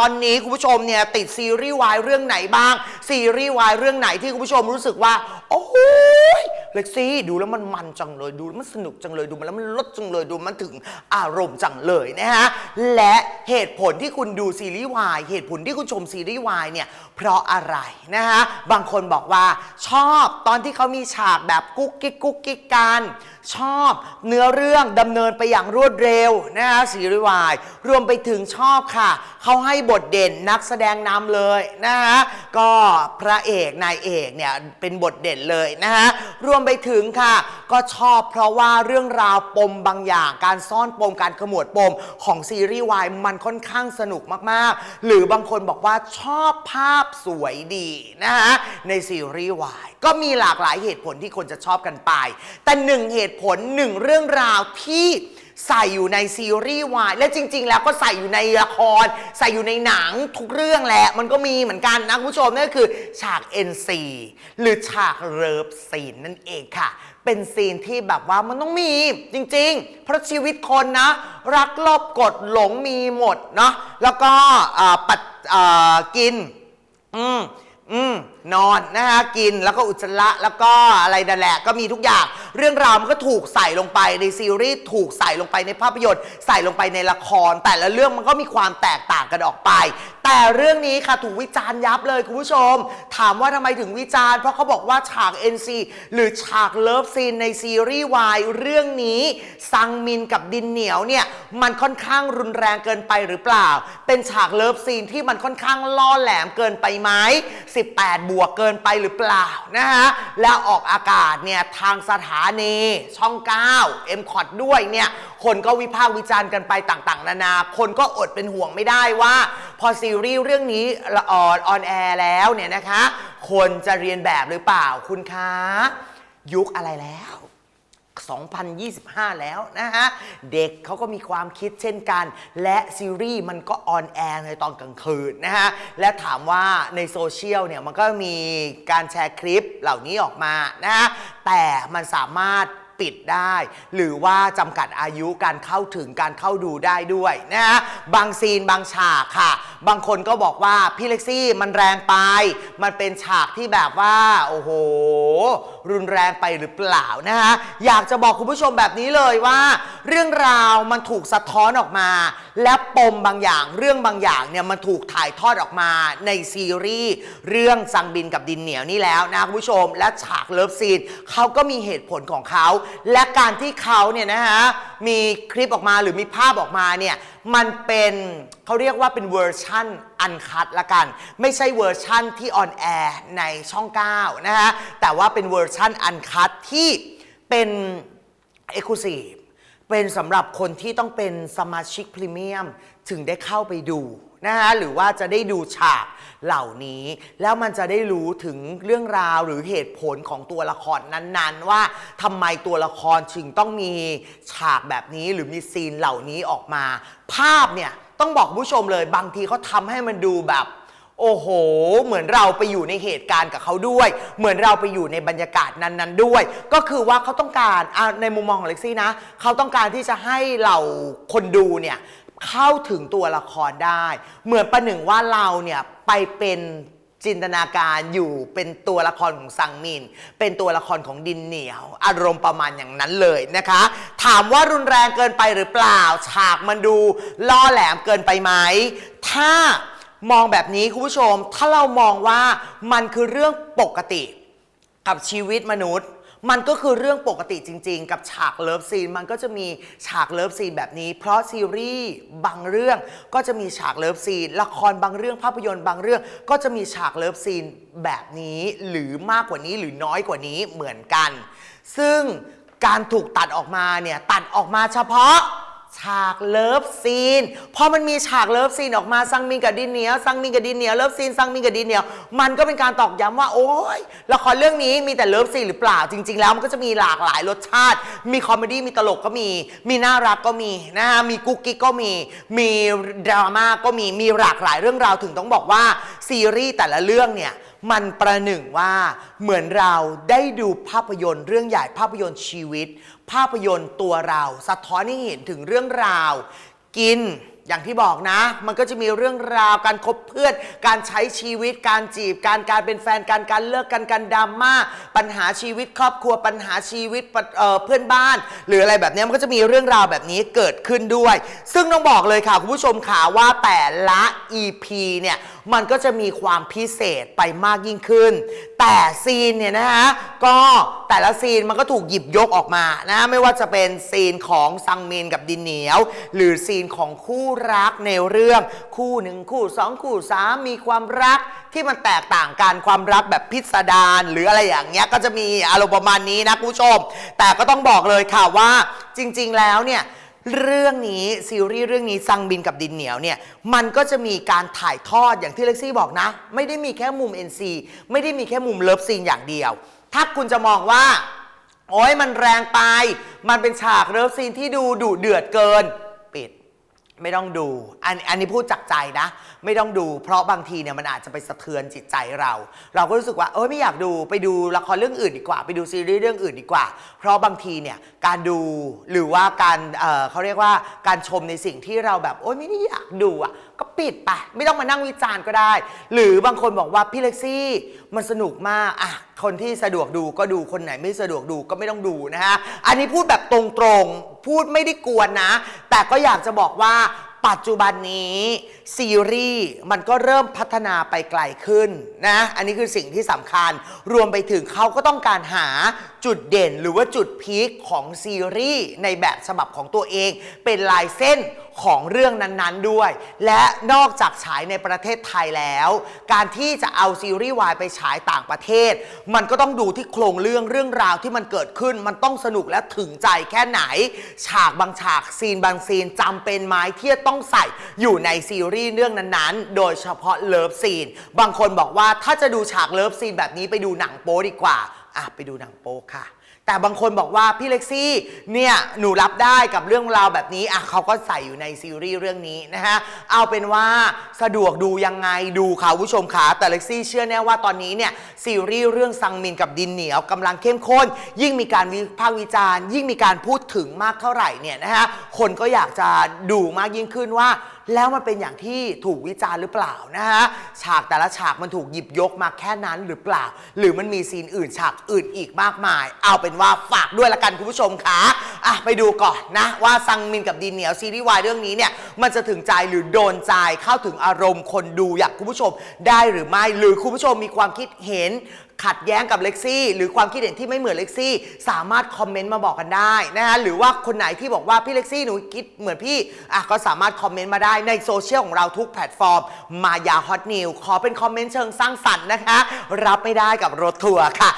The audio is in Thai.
ตอนนี้คุณผู้ชมเนี่ยติดซีรีส์วายเรื่องไหนบ้าง ซีรีส์วายเรื่องไหนที่คุณผู้ชมรู้สึกว่า โอ้โหเล็กซี่ดูแล้วมันมันจังเลยดูแล้วมันสนุกจังเลยดูมันแล้วมันลดจังเลยดูมันถึงอารมณ์จังเลยนะฮะและเหตุผลที่คุณดูซีรีส์วายเหตุผลที่คุณชมซีรีส์วายเนี่ยเพราะอะไรนะฮะบางคนบอกว่าชอบตอนที่เขามีฉากแบบกุ๊กกิ๊กกุ๊กกิ๊กกันชอบเนื้อเรื่องดำเนินไปอย่างรวดเร็วนะฮะซีรีส์วาย รวมไปถึงชอบค่ะ เขาให้บทเด่นนักแสดงนำเลยนะฮะก็พระเอกนายเอกเนี่ยเป็นบทเด่นเลยนะฮะรวมไปถึงค่ะ ก็ชอบเพราะว่าเรื่องราวปมบางอย่าง การซ่อนปมการขมวดปมของซีรีส์วายมันค่อนข้างสนุกมากๆ หรือบางคนบอกว่าชอบภาพสวยดีนะฮะในซีรีส์วายก็มีหลากหลายเหตุผลที่คนจะชอบกันไป แต่หนึ่งเหตุผลหนึ่งเรื่องราวที่ ใส่อยู่ในซีรีส์วายและจริง ๆ แล้วก็ใส่อยู่ในละคร ใส่อยู่ในหนังทุกเรื่องแหละ มันก็มีเหมือนกันนะคุณผู้ชมนั่นก็คือฉาก NC หรือฉากเริฟซีนนั่นเองค่ะ เป็นซีนที่แบบว่ามันต้องมีจริง ๆ เพราะชีวิตคนนะ รักลอบกดหลงมีหมดเนาะแล้วก็ปัดกิน อืม อืมนอนนะฮะกินแล้วก็อุจจาระแล้วก็อะไรนั่นแหละก็มีทุกอย่าง เรื่องราวมันก็ถูกใส่ลงไปในซีรีส์ถูกใส่ลงไปในภาพยนตร์ ใส่ลงไปในละคร แต่ละเรื่องมันก็มีความแตกต่างกันออกไป แต่เรื่องนี้ค่ะถูกวิจารณ์ยับเลยคุณผู้ชม ถามว่าทำไมถึงวิจารณ์ เพราะเขาบอกว่าฉาก NC หรือฉากเลิฟซีนในซีรีส์วายเรื่องนี้ ซังมินกับดินเหนียวเนี่ยมันค่อนข้างรุนแรงเกินไปหรือเปล่า เป็นฉากเลิฟซีนที่มันค่อนข้างล่อแหลมเกินไปไหม18 บวกเกินไปหรือเปล่านะฮะแล้วออกอากาศเนี่ยทางสถานีช่อง 9 m c o t ด้วยเนี่ยคนก็วิพากษ์วิจารณ์กันไปต่างๆ นานา คนก็อดเป็นห่วงไม่ได้ว่า พอซีรีส์เรื่องนี้ละออนออนแอร์แล้วเนี่ยนะคะ คนจะเรียนแบบหรือเปล่าคุณคะยุคอะไรแล้ว 2025 แล้วนะฮะ เด็กเขาก็มีความคิดเช่นกัน และซีรีส์มันก็ออนแอร์ในตอนกลางคืนนะฮะ และถามว่าในโซเชียลเนี่ย มันก็มีการแชร์คลิปเหล่านี้ออกมานะฮะ แต่มันสามารถ ปิดได้ หรือว่าจำกัดอายุการเข้าถึงการเข้าดูได้ด้วยนะฮะบางซีนบางฉากค่ะ บางคนก็บอกว่าพี่เล็กซี่มันแรงไป มันเป็นฉากที่แบบว่า โอ้โห รุนแรงไปหรือเปล่านะฮะอยากจะบอกคุณผู้ชมแบบนี้เลยว่า เรื่องราวมันถูกสะท้อนออกมา และปมบางอย่างเรื่องบางอย่างเนี่ยมันถูกถ่ายทอดออกมาในซีรีส์เรื่องซังบินกับดินเหนียวนี่แล้วนะคุณผู้ชม และฉากเลิฟซีนเขาก็มีเหตุผลของเขา และการที่เขาเนี่ยนะฮะมีคลิปออกมาหรือมีภาพออกมาเนี่ย มันเป็นเขาเรียกว่าเป็นเวอร์ชั่นอันคัดละกัน ไม่ใช่เวอร์ชั่นที่ออนแอร์ในช่อง 9 นะฮะ แต่ว่าเป็นเวอร์ชั่นอันคัดที่เป็นเอกลูซีฟเป็นสำหรับคนที่ต้องเป็นสมาชิกพรีเมียมถึงได้เข้าไปดู นะฮะหรือว่าจะได้ดูฉากเหล่านี้ แล้วมันจะได้รู้ถึงเรื่องราวหรือเหตุผลของตัวละครนั้นๆ ว่าทำไมตัวละครถึงต้องมีฉากแบบนี้หรือมีซีนเหล่านี้ออกมา ภาพเนี่ยต้องบอกผู้ชมเลยบางทีเขาทำให้มันดูแบบโอ้โห เหมือนเราไปอยู่ในเหตุการณ์กับเขาด้วย เหมือนเราไปอยู่ในบรรยากาศนั้นๆด้วย ก็คือว่าเขาต้องการในมุมมองของเล็กซี่นะ เขาต้องการที่จะให้เราคนดูเนี่ย เข้าถึงตัวละครได้ เหมือนประหนึ่งว่าเราเนี่ยไปเป็นจินตนาการอยู่เป็นตัวละครของซังมิน เป็นตัวละครของดินเหนียว อารมณ์ประมาณอย่างนั้นเลยนะคะ ถามว่ารุนแรงเกินไปหรือเปล่า ฉากมันดูล่อแหลมเกินไปไหม ถ้ามองแบบนี้คุณผู้ชม ถ้าเรามองว่ามันคือเรื่องปกติกับชีวิตมนุษย์ มันก็คือเรื่องปกติจริง ๆ กับฉากเลิฟซีนมันก็จะมีฉากเลิฟซีนแบบนี้ เพราะซีรีส์บางเรื่องก็จะมีฉากเลิฟซีน ละครบางเรื่องภาพยนตร์บางเรื่องก็จะมีฉากเลิฟซีนแบบนี้ หรือมากกว่านี้หรือน้อยกว่านี้เหมือนกัน ซึ่งการถูกตัดออกมาเนี่ยตัดออกมาเฉพาะ ฉากเลิฟซีน พอมันมีฉากเลิฟซีนออกมาซังมินกับดินเหนียวซังมินกับดินเหนียวเลิฟซีนซังมินกับดินเหนียวมันก็เป็นการตอกย้ำว่า โอ้ยละครเรื่องนี้มีแต่เลิฟซีนหรือเปล่าจริง ๆ แล้วมันก็จะมีหลากหลายรสชาติ มีคอมเมดี้มีตลกก็มี มีน่ารักก็มีนะฮะมีกุ๊กกิ๊กก็มี มีดราม่าก็มีมีหลากหลายเรื่องราวถึงต้องบอกว่าซีรีส์แต่ละเรื่องเนี่ย มันประหนึ่งว่าเหมือนเราได้ดูภาพยนตร์เรื่องใหญ่ภาพยนตร์ชีวิต ภาพยนตร์ตัวเรา สะท้อนให้เห็นถึงเรื่องราว กินอย่างที่บอกนะ มันก็จะมีเรื่องราวการคบเพื่อน การใช้ชีวิต การจีบ การการเป็นแฟนกันการเลิกกัน การดราม่า ปัญหาชีวิตครอบครัว ปัญหาชีวิตเอ่อเพื่อนบ้าน หรืออะไรแบบนี้มันก็จะมีเรื่องราวแบบนี้เกิดขึ้นด้วย ซึ่งต้องบอกเลยค่ะคุณผู้ชมค่ะว่าแต่ละ EP เนี่ย มันก็จะมีความพิเศษไปมากยิ่งขึ้น แต่ซีนเนี่ยนะฮะก็แต่ละซีนมันก็ถูกหยิบยกออกมานะไม่ว่าจะเป็นซีนของซังมินกับดินเหนียว หรือซีนของคู่รักในเรื่อง คู่หนึ่งคู่สองคู่สามมีความรักที่มันแตกต่างกันความรักแบบพิสดารหรืออะไรอย่างเงี้ยก็จะมีอารมณ์ประมาณนี้นะคุณผู้ชม แต่ก็ต้องบอกเลยค่ะว่าจริง ๆ แล้วเนี่ย เรื่องนี้ซีรีส์เรื่องนี้ซังบินกับดินเหนียวเนี่ยมันก็จะมีการถ่ายทอดอย่างที่เล็กซี่บอกนะ ไม่ได้มีแค่มุม NC ไม่ได้มีแค่มุมเลิฟซีนอย่างเดียว ถ้าคุณจะมองว่า โอ้ยมันแรงไป มันเป็นฉากเลิฟซีนที่ดูดุเดือดเกิน ไม่ต้องดู อันอันนี้พูดจากใจนะ ไม่ต้องดู เพราะบางทีเนี่ยมันอาจจะไปสะเทือนจิตใจเรา เราก็รู้สึกว่าเออไม่อยากดูไปดูละครเรื่องอื่นดีกว่า ไปดูซีรีส์เรื่องอื่นดีกว่า เพราะบางทีเนี่ยการดูหรือว่าการเออเขาเรียกว่าการชมในสิ่งที่เราแบบโอ๊ยไม่ได้อยากดูอะก็ปิดไปไม่ต้องมานั่งวิจารณ์ก็ได้ หรือบางคนบอกว่าพี่เล็กซี่มันสนุกมากอะ คนที่สะดวกดูก็ดูคนไหนไม่สะดวกดูก็ไม่ต้องดูนะฮะ อันนี้พูดแบบตรงๆ พูดไม่ได้กวนนะ แต่ก็อยากจะบอกว่าปัจจุบันนี้ซีรีส์มันก็เริ่มพัฒนาไปไกลขึ้นนะ อันนี้คือสิ่งที่สำคัญ รวมไปถึงเขาก็ต้องการหา จุดเด่นหรือว่าจุดพีคของซีรีส์ในแบบฉบับของตัวเอง เป็นลายเส้นของเรื่องนั้นๆด้วย และนอกจากฉายในประเทศไทยแล้ว การที่จะเอาซีรีส์วายไปฉายต่างประเทศ มันก็ต้องดูที่โครงเรื่องเรื่องราวที่มันเกิดขึ้น มันต้องสนุกและถึงใจแค่ไหน ฉากบางฉากซีนบางซีนจำเป็นไหมที่จะต้องใส่อยู่ในซีรีส์เรื่องนั้นๆ โดยเฉพาะเลิฟซีน บางคนบอกว่าถ้าจะดูฉากเลิฟซีนแบบนี้ไปดูหนังโป๊ดีกว่า อะไปดูหนังโป๊ค่ะ แต่บางคนบอกว่าพี่เล็กซี่เนี่ยหนูรับได้กับเรื่องราวแบบนี้อะเขาก็ใส่อยู่ในซีรีส์เรื่องนี้นะฮะเอาเป็นว่าสะดวกดูยังไงดูค่ะคุณผู้ชมค่ะแต่เล็กซี่เชื่อแน่ว่าตอนนี้เนี่ยซีรีส์เรื่องซังมินกับดินเหนียวกำลังเข้มข้น ยิ่งมีการวิพากษ์วิจารณ์ ยิ่งมีการพูดถึงมากเท่าไหร่เนี่ยนะฮะคนก็อยากจะดูมากยิ่งขึ้นว่า แล้วมันเป็นอย่างที่ถูกวิจารณ์หรือเปล่านะฮะฉากแต่ละฉากมันถูกหยิบยกมาแค่นั้นหรือเปล่า หรือมันมีซีนอื่นฉากอื่นอีกมากมาย เอาเป็นว่าฝากด้วยละกันคุณผู้ชมคะอะไปดูก่อนนะ ว่าซังมินกับดีนเหนียวซีรีส์วายเรื่องนี้เนี่ยมันจะถึงใจหรือโดนใจเข้าถึงอารมณ์คนดูอยากคุณผู้ชมได้หรือไม่หรือคุณผู้ชมมีความคิดเห็นขัดแย้งกับเล็กซี่ หรือความคิดเห็นที่ไม่เหมือนเล็กซี่ สามารถคอมเมนต์มาบอกกันได้นะคะหรือว่าคนไหนที่บอกว่าพี่เล็กซี่หนูคิดเหมือนพี่อะก็สามารถคอมเมนต์มาได้ในโซเชียลของเราทุกแพลตฟอร์ม มายาฮอตนิวขอเป็นคอมเมนต์เชิงสร้างสรรค์นะคะ รับไม่ได้กับรถทัวร์ค่ะ